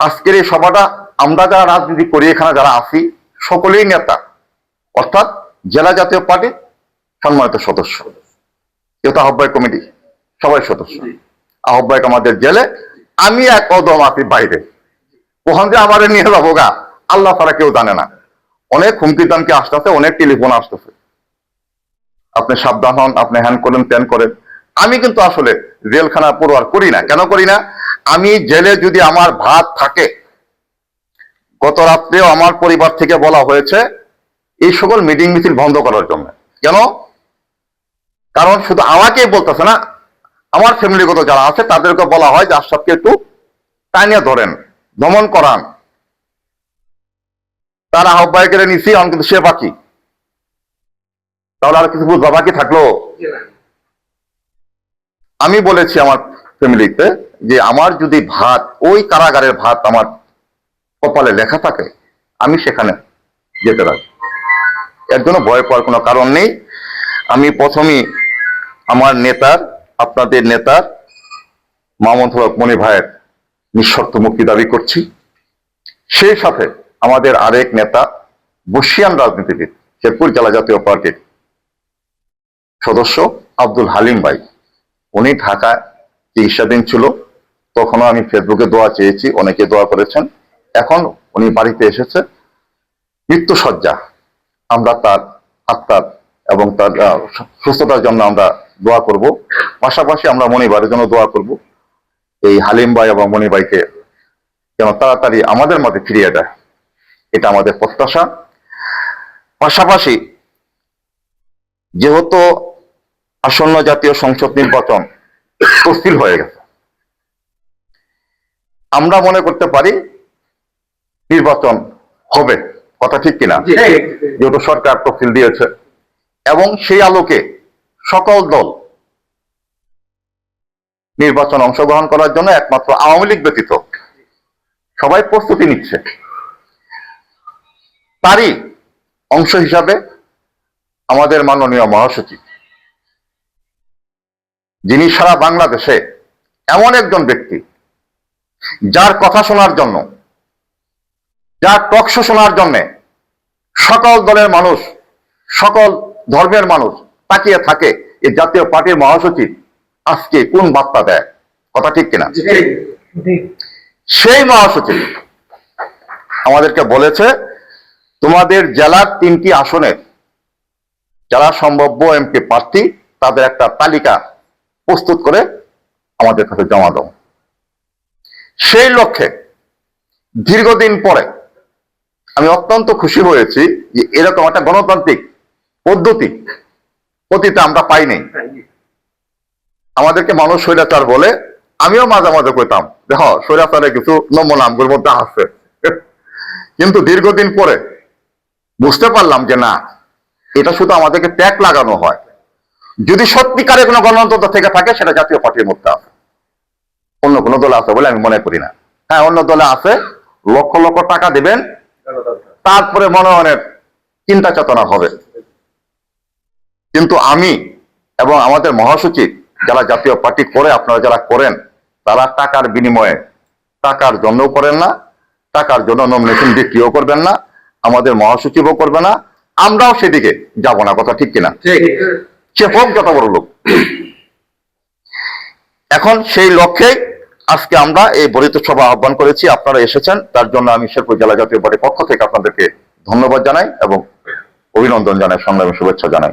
আজকের এই সভাটা আমরা যারা রাজনীতি করি, এখানে যারা আছি, সকলেই নেতা। অর্থাৎ জেলা জাতীয় পার্টির সম্মানিত সদস্য। কেউ তো আহ্বায়ক কমিটি, সবাই সদস্য। আহ্বায়ক আমাদের জেলে, আমি এক কদম আছি বাইরে। কখন যে আমাদের নিয়ে যাব গা। আল্লাহ তারা কেউ জানে না। অনেক হুমকি দামকি আসতেছে, অনেক টেলিফোন আসতেছে। আপনি সাবধান হন, আপনি হ্যান করেন ত্যান করেন। আমি কিন্তু আসলে জেলখানা পড়ুয়ার করি না। কেন করি না? আমি জেলে যদি আমার ভাত থাকে গত রাত্রেও আমার পরিবার থেকে বলা হয়েছে এই সকল মিটিং মিছিল বন্ধ করার জন্য। কেন? কারণ শুধু আমাকেই বলতেছে না আমার ফ্যামিলিগত যারা আছে তাদেরকে বলা হয় যে আশরাফকে একটু টানিয়ে ধরেন দমন করান। তার আহ্বায়কের নিছি অন কিন্তু সে বাকি। তাহলে আর কিছু বুঝবা বাকি থাকল? আমি বলেছি আমার ফ্যামিলিতে যে আমার যদি ভাত, ওই কারাগারের ভাত আমার কপালে লেখা থাকে, আমি সেখানে যেতে রাখি এর জন্য ভয় পাওয়ার কোনো কারণ নেই। আমি আমার নেতার, আপনাদের নেতার, মামুন হক মনি ভাইয়ের নিঃশর্ত মুক্তি দাবি করছি। সেই সাথে আমাদের আরেক নেতা, বসিয়ান রাজনীতিবিদ, শেরপুর জেলা জাতীয় পার্টির সদস্য আব্দুল হালিম ভাই। উনি ঢাকায় চিকিৎসাধীন ছিল। তখনও আমি ফেসবুকে দোয়া চেয়েছি, অনেকে দোয়া করেছেন। এখন উনি বাড়িতে এসেছে। মৃত্যু সজ্জা আমরা তার আত্মার এবং তার সুস্থতার জন্য আমরা দোয়া করব। পাশাপাশি আমরা মনিবারের জন্য দোয়া করব। এই হালিম ভাই এবং মনিভাইকে যেন তাড়াতাড়ি আমাদের মধ্যে ফিরিয়ে দেয়। এটা আমাদের প্রত্যাশা। পাশাপাশি যেহেতু আসন্ন জাতীয় সংসদ নির্বাচন তফসিল হয়ে গেছে আমরা মনে করতে পারি নির্বাচন হবে। কথা ঠিক কিনা? যেহেতু সরকার তফসিল দিয়েছে। এবং সেই আলোকে সকল দল নির্বাচন অংশগ্রহণ করার জন্য একমাত্র আওয়ামী লীগ ব্যতীত সবাই প্রস্তুতি নিচ্ছে। তারই অংশ হিসাবে আমাদের মাননীয় মহাসচিব যিনি সারা বাংলাদেশে এমন একজন ব্যক্তি যার কথা শোনার জন্য যার টকশো শোনার জন্য সকল দলের মানুষ সকল ধর্মের মানুষ তাকিয়ে থাকে এই জাতীয় পার্টির মহাসচিব আজকে কোন বার্তা দেয়? কথা ঠিক কিনা? সেই মহাসচিব আমাদেরকে বলেছে তোমাদের জেলার তিনটি আসনের যারা সম্ভাব্য এমপি প্রার্থী তাদের একটা তালিকা প্রস্তুত করে আমাদের কাছে জমা দাও। সেই লক্ষ্যে দীর্ঘদিন পরে আমি অত্যন্ত খুশি হয়েছি যে এরকম একটা গণতান্ত্রিক পদ্ধতি অতীতে আমরা পাইনি। আমাদেরকে মানুষ স্বৈরাচার বলে আমিও মাঝে মাঝে কইতাম দেখো স্বৈরাচারের কিছু নমুনা আমগুলোর মধ্যে আছে। কিন্তু দীর্ঘদিন পরে বুঝতে পারলাম যে না, এটা শুধু আমাদেরকে ট্যাগ লাগানো হয়। যদি সত্যিকারে কোনো গণতন্ত্র থেকে থাকে, সেটা জাতীয় পার্টির মধ্যে আছে। অন্য কোনো দলে আছে বলে আমি মনে করি না। হ্যাঁ অন্য দলে আছে লক্ষ লক্ষ টাকা দিবেন তারপরে মনোনয়নের চিন্তা চেতনা হবে। কিন্তু আমি এবং আমাদের মহাসচিব যারা জাতীয় পার্টি করে আপনারা যারা করেন তারা টাকার বিনিময়ে টাকার জন্যও করেন না টাকার জন্য নমিনেশন বিক্রিও করবেন না আমাদের মহাসচিবও করবে না আমরাও সেদিকে যাব না কথা ঠিক কিনা? সে হোক যত বড় লোক। এখন সেই লক্ষ্যে আজকে আমরা এই বরিত সভা আহ্বান করেছি, আপনারা এসেছেন, তার জন্য আমি শেরপুর জেলা জাতীয় পার্টির পক্ষ থেকে আপনাদেরকে ধন্যবাদ জানাই এবং অভিনন্দন জানাই, সংগ্রামী শুভেচ্ছা জানাই।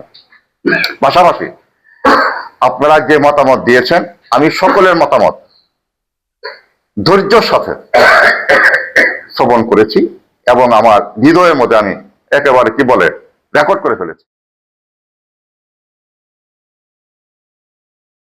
পাশাপাশি আপনারা যে মতামত দিয়েছেন, আমি সকলের মতামত ধৈর্যর সাথে শ্রবণ করেছি এবং আমার হৃদয়ের মধ্যে আমি একেবারে, কি বলে রেকর্ড করে ফেলেছি।